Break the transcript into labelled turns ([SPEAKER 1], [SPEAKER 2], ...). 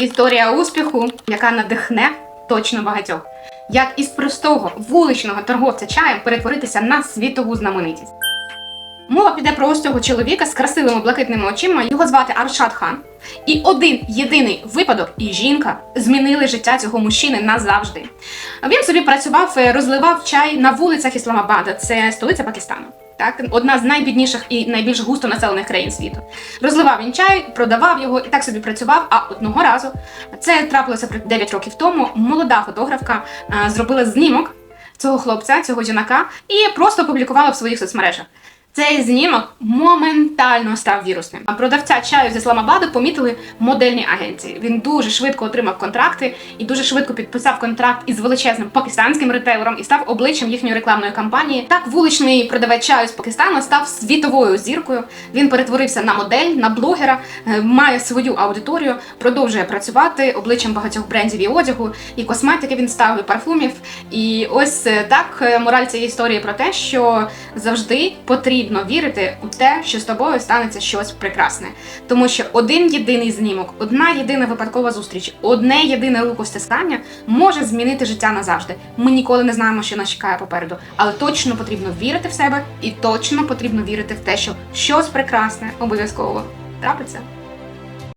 [SPEAKER 1] Історія успіху, яка надихне точно багатьох. Як із простого вуличного торговця чаєм перетворитися на світову знаменитість. Мова піде про ось цього чоловіка з красивими блакитними очима. Його звати Аршад Хан. І один єдиний випадок і жінка змінили життя цього мужчини назавжди. Він собі працював, е, розливав чай на вулицях Ісламабада, це столиця Пакистану. Так, одна з найбідніших і найбільш густо населених країн світу. Розливав він чай, продавав його і так собі працював. А одного разу це трапилося при 9 років тому. Молода фотографка е, зробила знімок цього хлопця, цього жінака, і просто опублікувала в своїх соцмережах. Цей знімок моментально став вірусним. А продавця чаю з Ісламабаду помітили модельні агенції. Він дуже швидко отримав контракти і дуже швидко підписав контракт із величезним пакистанським ретейлером і став обличчям їхньої рекламної кампанії. Так, вуличний продавець чаю з Пакистану став світовою зіркою. Він перетворився на модель, на блогера, е, має свою аудиторію, продовжує працювати обличчям багатьох брендів і одягу, і косметики він став, і парфумів. І ось е, так е, мораль цієї історії про те, що завжди потрібно вірити у те, що з тобою станеться щось прекрасне. Тому що один єдиний знімок, одна єдина випадкова зустріч, одне єдине рукостискання може змінити життя назавжди. Ми ніколи не знаємо, що нас чекає попереду, але точно потрібно вірити в себе і точно потрібно вірити в те, що щось прекрасне обов'язково трапиться.